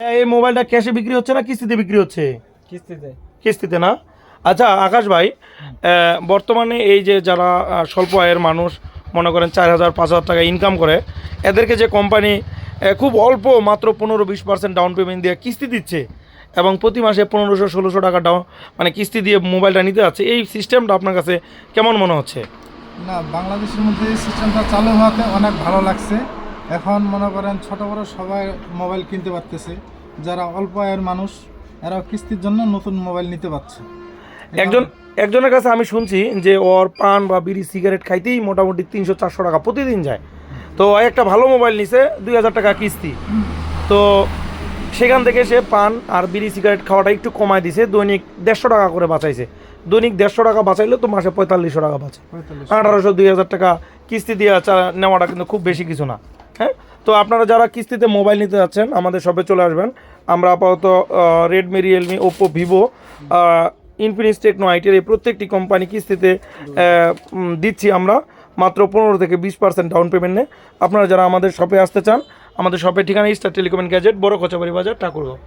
এই মোবাইলটা ক্যাশে বিক্রি হচ্ছে না কিস্তিতে বিক্রি হচ্ছে? কিস্তিতে। কিস্তিতে না? আচ্ছা আকাশ ভাই বর্তমানে এই যে যারা স্বল্প আয়ের মানুষ মনে করেন চার হাজার পাঁচ হাজার টাকা ইনকাম করে এদেরকে যে কোম্পানি খুব অল্প মাত্র পনেরো বিশ পার্সেন্ট ডাউন পেমেন্ট দিয়ে কিস্তি দিচ্ছে এবং প্রতি মাসে পনেরোশো ষোলোশো টাকা ডাউন মানে কিস্তি দিয়ে মোবাইলটা নিতে যাচ্ছে এই সিস্টেমটা আপনার কাছে কেমন মনে হচ্ছে? না বাংলাদেশের মধ্যে এই সিস্টেমটা চালু হওয়াতে অনেক ভালো লাগছে। এখন মনে করেন ছোট বড় সবাই মোবাইল কিনতে পারতেছে। যারা অল্প আয়ের মানুষ এরাও কিস্তির জন্য নতুন মোবাইল নিতে পারছে। একজন একজনের কাছে আমি শুনছি যে ওর পান বা বিড়ি সিগারেট খাইতেই মোটামুটি তিনশো চারশো টাকা প্রতিদিন যায়। তো একটা ভালো মোবাইল নিছে দুই হাজার টাকা কিস্তি। তো সেখান থেকে সে পান আর বিড়ি সিগারেট খাওয়াটা একটু কমায় দিছে দৈনিক দেড়শো টাকা করে বাঁচাইছে। দৈনিক দেড়শো টাকা বাঁচাইলে তো মাসে পঁয়তাল্লিশশো টাকা বাঁচে। আঠারোশো দুই হাজার টাকা কিস্তি দিয়ে নেওয়াটা কিন্তু খুব বেশি কিছু না। তো আপনারা যারা কিস্তিতে মোবাইল নিতে যাচ্ছেন, আমাদের সবে চলে আসবেন। আমরা আপাতত Redmi Realme Oppo Vivo Infinix Tecno আইটির এই প্রত্যেকটি কোম্পানি কিস্তিতে দিচ্ছি আমরা। মাত্র পনেরো থেকে বিশ পার্সেন্ট ডাউন পেমেন্টে আপনারা যারা আমাদের শপে আসতে চান, আমাদের শপের ঠিকানা স্টার টেলিকমেন্ট গ্যাজেট বড় কচাবাড়ি বাজার, ঠাকুরগাঁও।